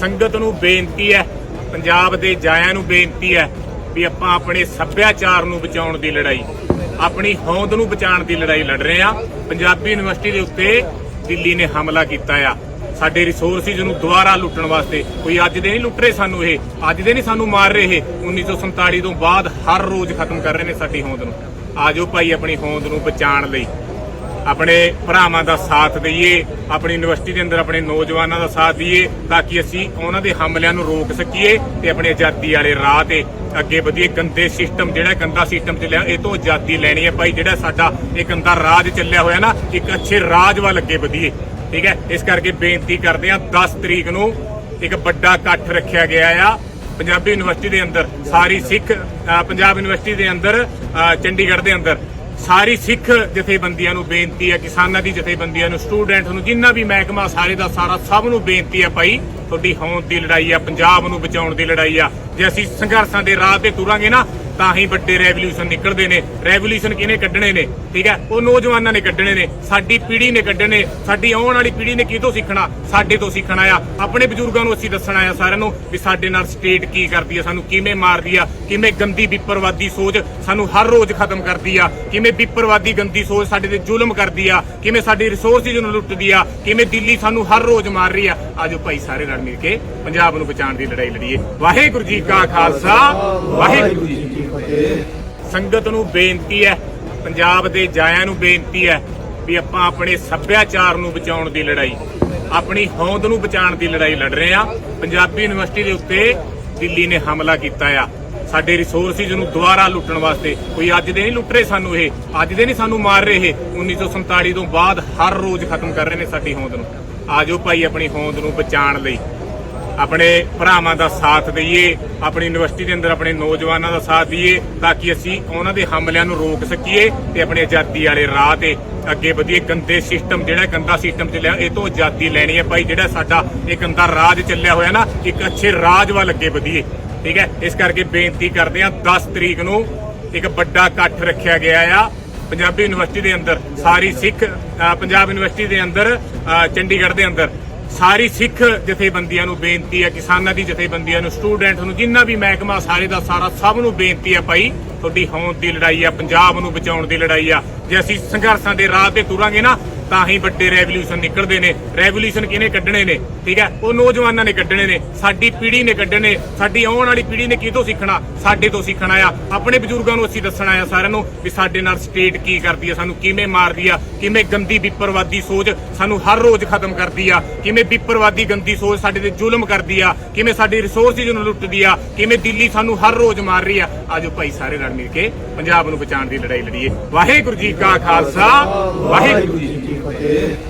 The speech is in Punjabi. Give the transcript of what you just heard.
ਸੰਗਤ ਨੂੰ ਬੇਨਤੀ ਹੈ, ਪੰਜਾਬ ਦੇ ਜਾਇਆਂ ਨੂੰ ਬੇਨਤੀ ਹੈ ਵੀ ਆਪਾਂ ਆਪਣੇ ਸੱਭਿਆਚਾਰ ਨੂੰ ਬਚਾਉਣ ਦੀ ਲੜਾਈ, ਆਪਣੀ ਹੋਂਦ ਨੂੰ ਬਚਾਉਣ ਦੀ ਲੜਾਈ ਲੜ ਰਹੇ ਆ ਪੰਜਾਬੀ ਯੂਨੀਵਰਸਿਟੀ ਦੇ ਉੱਤੇ ਦਿੱਲੀ ਨੇ ਹਮਲਾ ਕੀਤਾ ਆ। ਸਾਡੇ ਰਿਸੋਰਸਿਸ ਨੂੰ ਦੁਬਾਰਾ ਲੁੱਟਣ ਵਾਸਤੇ ਕੋਈ ਅੱਜ ਦੇ ਨਹੀਂ ਲੁੱਟ ਰਹੇ ਸਾਨੂੰ ਇਹ, ਅੱਜ ਦੇ ਨਹੀਂ ਸਾਨੂੰ ਮਾਰ ਰਹੇ ਇਹ। 1947 ਤੋਂ ਬਾਅਦ ਹਰ ਰੋਜ਼ ਖਤਮ ਕਰ ਰਹੇ ਨੇ ਸਾਡੀ ਹੋਂਦ ਨੂੰ। ਆਜੋ ਭਾਈ ਆਪਣੀ ਹੋਂਦ ਨੂੰ ਬਚਾਉਣ ਲਈ। ਆਪਣੇ ਭਰਾਵਾਂ ਦਾ ਸਾਥ ਦਈਏ, ਆਪਣੀ ਯੂਨੀਵਰਸਿਟੀ ਦੇ ਅੰਦਰ ਆਪਣੇ ਨੌਜਵਾਨਾਂ ਦਾ ਸਾਥ ਦਈਏ, ਤਾਂ ਕਿ ਅਸੀਂ ਉਹਨਾਂ ਦੇ ਹਮਲਿਆਂ ਨੂੰ ਰੋਕ ਸਕੀਏ ਤੇ ਆਪਣੇ ਆਜ਼ਾਦੀ ਵਾਲੇ ਰਾਹ ਤੇ ਅੱਗੇ ਵਧੀਏ ਗੰਦੇ ਸਿਸਟਮ ਜਿਹੜਾ ਗੰਦਾ ਸਿਸਟਮ ਚੱਲਿਆ, ਇਹ ਤੋਂ ਆਜ਼ਾਦੀ ਲੈਣੀ ਹੈ ਭਾਈ, ਜਿਹੜਾ ਸਾਡਾ ਇਹ ਗੰਦਾ ਰਾਜ ਚੱਲਿਆ ਹੋਇਆ ਨਾ, ਇੱਕ ਅੱਛੇ ਰਾਜ ਵੱਲ ਅੱਗੇ ਵਧੀਏ, ਠੀਕ ਹੈ? ਇਸ ਕਰਕੇ ਬੇਨਤੀ ਕਰਦੇ ਹਾਂ 10 ਤਰੀਕ ਨੂੰ ਇੱਕ ਵੱਡਾ ਇਕੱਠ ਰੱਖਿਆ ਗਿਆ ਆ, ਪੰਜਾਬੀ ਯੂਨੀਵਰਸਿਟੀ ਦੇ ਅੰਦਰ, ਸਾਰੀ ਸਿੱਖ ਪੰਜਾਬ ਯੂਨੀਵਰਸਿਟੀ ਦੇ ਅੰਦਰ ਚੰਡੀਗੜ੍ਹ ਦੇ ਅੰਦਰ ਸਾਰੀ ਸਿੱਖ ਜਥੇਬੰਦੀਆਂ ਨੂੰ ਬੇਨਤੀ ਹੈ, ਕਿਸਾਨਾਂ ਦੀ ਜਥੇਬੰਦੀਆਂ ਨੂੰ, ਸਟੂਡੈਂਟ ਨੂੰ, ਜਿੰਨਾ ਵੀ ਮਹਿਕਮਾ, ਸਾਰੇ ਦਾ ਸਾਰਾ ਸਭ ਨੂੰ ਬੇਨਤੀ ਹੈ ਭਾਈ, ਤੁਹਾਡੀ ਹੋਂਦ ਦੀ ਲੜਾਈ ਆ, ਪੰਜਾਬ ਨੂੰ ਬਚਾਉਣ ਦੀ ਲੜਾਈ ਆ। ਜੇ ਅਸੀਂ ਸੰਘਰਸ਼ਾਂ ਦੇ ਰਾਹ ਤੇ ਤੁਰਾਂਗੇ ਨਾ ਤਾਂ ਹੀ ਵੱਡੇ ਰੈਵੋਲੂਸ਼ਨ ਨਿਕਲਦੇ ਨੇ। ਰੈਵੋਲੂਸ਼ਨ ਕਿਹਨੇ ਕੱਢਣੇ ਨੇ? ਠੀਕ ਹੈ? ਉਹ ਨੌਜਵਾਨਾਂ ਨੇ ਕੱਢਣੇ ਨੇ। ਸਾਡੀ ਪੀੜ੍ਹੀ ਨੇ ਕੱਢਣੇ। ਸਾਡੀ ਆਉਣ ਵਾਲੀ ਪੀੜ੍ਹੀ ਨੇ ਕਿਹਤੋਂ ਸਿੱਖਣਾ? ਸਾਡੇ ਤੋਂ ਸਿੱਖਣਾ ਆ ਆਪਣੇ ਬਜ਼ੁਰਗਾਂ ਨੂੰ ਅਸੀਂ ਦੱਸਣਾ ਆ ਸਾਰਿਆਂ ਨੂੰ ਵੀ ਸਾਡੇ ਨਾਲ ਸਟੇਟ ਕੀ ਕਰਦੀ ਆ, ਸਾਨੂੰ ਕਿਵੇਂ ਮਾਰਦੀ ਆ, ਕਿਵੇਂ ਗੰਦੀ, ਵਿਪਰਵਾਦੀ ਸੋਚ ਸਾਨੂੰ ਹਰ ਰੋਜ਼ ਖਤਮ ਕਰਦੀ ਆ, ਕਿਵੇਂ ਵਿਪਰਵਾਦੀ, ਗੰਦੀ ਸੋਚ ਸਾਡੇ ਤੇ ਜ਼ੁਲਮ ਕਰਦੀ ਆ, ਕਿਵੇਂ ਸਾਡੀ ਰਿਸੋਰਸਿਸ ਨੂੰ ਲੁੱਟਦੀ ਆ, ਕਿਵੇਂ ਦਿੱਲੀ ਸਾਨੂੰ ਹਰ ਰੋਜ਼ ਮਾਰ ਰਹੀ ਆ। ਆਜੋ ਭਾਈ ਸਾਰੇ ਰਲ ਮਿਲ ਕੇ ਪੰਜਾਬ ਨੂੰ ਬਚਾਉਣ ਦੀ ਲੜਾਈ ਲੜੀਏ। ਵਾਹਿਗੁਰੂ ਜੀ ਕਾ ਖਾਲਸਾ। ਵਾਹਿਗੁਰੂ ਜੀ ਫਤਿਹ ਸੰਗਤ ਨੂੰ ਬੇਨਤੀ ਹੈ, ਪੰਜਾਬ ਦੇ ਜਾਇਆਂ ਨੂੰ ਬੇਨਤੀ ਹੈ ਵੀ ਆਪਾਂ ਆਪਣੇ ਸੱਭਿਆਚਾਰ ਨੂੰ ਬਚਾਉਣ ਦੀ ਲੜਾਈ, ਆਪਣੀ ਹੋਂਦ ਨੂੰ ਬਚਾਉਣ ਦੀ ਲੜਾਈ ਲੜ ਰਹੇ ਆ ਪੰਜਾਬੀ ਯੂਨੀਵਰਸਿਟੀ ਦੇ ਉੱਤੇ ਦਿੱਲੀ ਨੇ ਹਮਲਾ ਕੀਤਾ ਆ। ਸਾਡੇ ਰਿਸੋਰਸਿਸ ਨੂੰ ਦੁਬਾਰਾ ਲੁੱਟਣ ਵਾਸਤੇ ਕੋਈ ਅੱਜ ਦੇ ਨਹੀਂ ਲੁੱਟ ਰਹੇ ਸਾਨੂੰ ਇਹ, ਅੱਜ ਦੇ ਨਹੀਂ ਸਾਨੂੰ ਮਾਰ ਰਹੇ ਇਹ। 1947 ਤੋਂ ਬਾਅਦ ਹਰ ਰੋਜ਼ ਖਤਮ ਕਰ ਰਹੇ ਨੇ ਸਾਡੀ ਹੋਂਦ ਨੂੰ। ਆਜੋ ਭਾਈ ਆਪਣੀ ਹੋਂਦ ਨੂੰ ਬਚਾਉਣ ਲਈ। ਆਪਣੇ ਭਰਾਵਾਂ ਦਾ ਸਾਥ ਦਈਏ, ਆਪਣੀ ਯੂਨੀਵਰਸਿਟੀ ਦੇ ਅੰਦਰ ਆਪਣੇ ਨੌਜਵਾਨਾਂ ਦਾ ਸਾਥ ਦਈਏ, ਤਾਂ ਕਿ ਅਸੀਂ ਉਹਨਾਂ ਦੇ ਹਮਲਿਆਂ ਨੂੰ ਰੋਕ ਸਕੀਏ ਤੇ ਆਪਣੀ ਆਜ਼ਾਦੀ ਵਾਲੇ ਰਾਹ ਤੇ ਅੱਗੇ ਵਧੀਏ ਗੰਦੇ ਸਿਸਟਮ ਜਿਹੜਾ ਗੰਦਾ ਸਿਸਟਮ ਚੱਲਿਆ, ਇਹ ਤੋਂ ਆਜ਼ਾਦੀ ਲੈਣੀ ਹੈ ਭਾਈ। ਜਿਹੜਾ ਸਾਡਾ ਇਹ ਗੰਦਾ ਰਾਜ ਚੱਲਿਆ ਹੋਇਆ ਨਾ, ਇੱਕ ਅੱਛੇ ਰਾਜ ਵੱਲ ਅੱਗੇ ਵਧੀਏ, ਠੀਕ ਹੈ? ਇਸ ਕਰਕੇ ਬੇਨਤੀ ਕਰਦੇ ਹਾਂ 10 ਤਰੀਕ ਨੂੰ ਇੱਕ ਵੱਡਾ ਇਕੱਠ ਰੱਖਿਆ ਗਿਆ ਆ। ਪੰਜਾਬੀ ਯੂਨੀਵਰਸਿਟੀ ਦੇ ਅੰਦਰ, ਸਾਰੀ ਸਿੱਖ ਪੰਜਾਬ ਯੂਨੀਵਰਸਿਟੀ ਦੇ ਅੰਦਰ ਚੰਡੀਗੜ੍ਹ ਦੇ ਅੰਦਰ ਸਾਰੀ ਸਿੱਖ ਜਥੇਬੰਦੀਆਂ ਨੂੰ ਬੇਨਤੀ ਹੈ, ਕਿਸਾਨਾਂ ਦੀ ਜਥੇਬੰਦੀਆਂ ਨੂੰ, ਸਟੂਡੈਂਟ ਨੂੰ, ਜਿੰਨਾ ਵੀ ਮਹਿਕਮਾ, ਸਾਰੇ ਦਾ ਸਾਰਾ ਸਭ ਨੂੰ ਬੇਨਤੀ ਹੈ ਭਾਈ, ਤੁਹਾਡੀ ਹੋਂਦ ਦੀ ਲੜਾਈ ਆ, ਪੰਜਾਬ ਨੂੰ ਬਚਾਉਣ ਦੀ ਲੜਾਈ ਆ। ਜੇ ਅਸੀਂ ਸੰਘਰਸ਼ਾਂ ਦੇ ਰਾਹ ਤੇ ਤੁਰਾਂਗੇ ਨਾ ਤਾਂ ਹੀ ਵੱਡੇ ਰੈਵੋਲੂਸ਼ਨ ਨਿਕਲਦੇ ਨੇ। ਰੈਵੋਲੂਸ਼ਨ ਕਿਹਨੇ ਕੱਢਣੇ ਨੇ? ਠੀਕ ਹੈ? ਉਹ ਨੌਜਵਾਨਾਂ ਨੇ ਕੱਢਣੇ ਨੇ। ਸਾਡੀ ਪੀੜ੍ਹੀ ਨੇ ਕੱਢਣੇ। ਸਾਡੀ ਆਉਣ ਵਾਲੀ ਪੀੜ੍ਹੀ ਨੇ ਕਿਹਤੋਂ ਸਿੱਖਣਾ? ਸਾਡੇ ਤੋਂ ਸਿੱਖਣਾ ਆ ਆਪਣੇ ਬਜ਼ੁਰਗਾਂ ਨੂੰ ਅਸੀਂ ਦੱਸਣਾ ਆ ਸਾਰਿਆਂ ਨੂੰ ਵੀ ਸਾਡੇ ਨਾਲ ਸਟੇਟ ਕੀ ਕਰਦੀ ਆ, ਸਾਨੂੰ ਕਿਵੇਂ ਮਾਰਦੀ ਆ, ਕਿਵੇਂ ਗੰਦੀ, ਵਿਪਰਵਾਦੀ ਸੋਚ ਸਾਨੂੰ ਹਰ ਰੋਜ਼ ਖਤਮ ਕਰਦੀ ਆ, ਕਿਵੇਂ ਵਿਪਰਵਾਦੀ, ਗੰਦੀ ਸੋਚ ਸਾਡੇ ਤੇ ਜ਼ੁਲਮ ਕਰਦੀ ਆ, ਕਿਵੇਂ ਸਾਡੀ ਰਿਸੋਰਸਿਸ ਨੂੰ ਲੁੱਟਦੀ ਆ, ਕਿਵੇਂ ਦਿੱਲੀ ਸਾਨੂੰ ਹਰ ਰੋਜ਼ ਮਾਰ ਰਹੀ ਆ। ਆਜੋ ਭਾਈ ਸਾਰੇ ਰਲ ਮਿਲ ਕੇ ਪੰਜਾਬ ਨੂੰ ਬਚਾਉਣ ਦੀ ਲੜਾਈ ਲੜੀਏ। ਵਾਹਿਗੁਰੂ ਜੀ ਕਾ ਖਾਲਸਾ। ਵਾਹਿਗੁਰੂ ਜੀ ਕੀ ਫਤਿਹ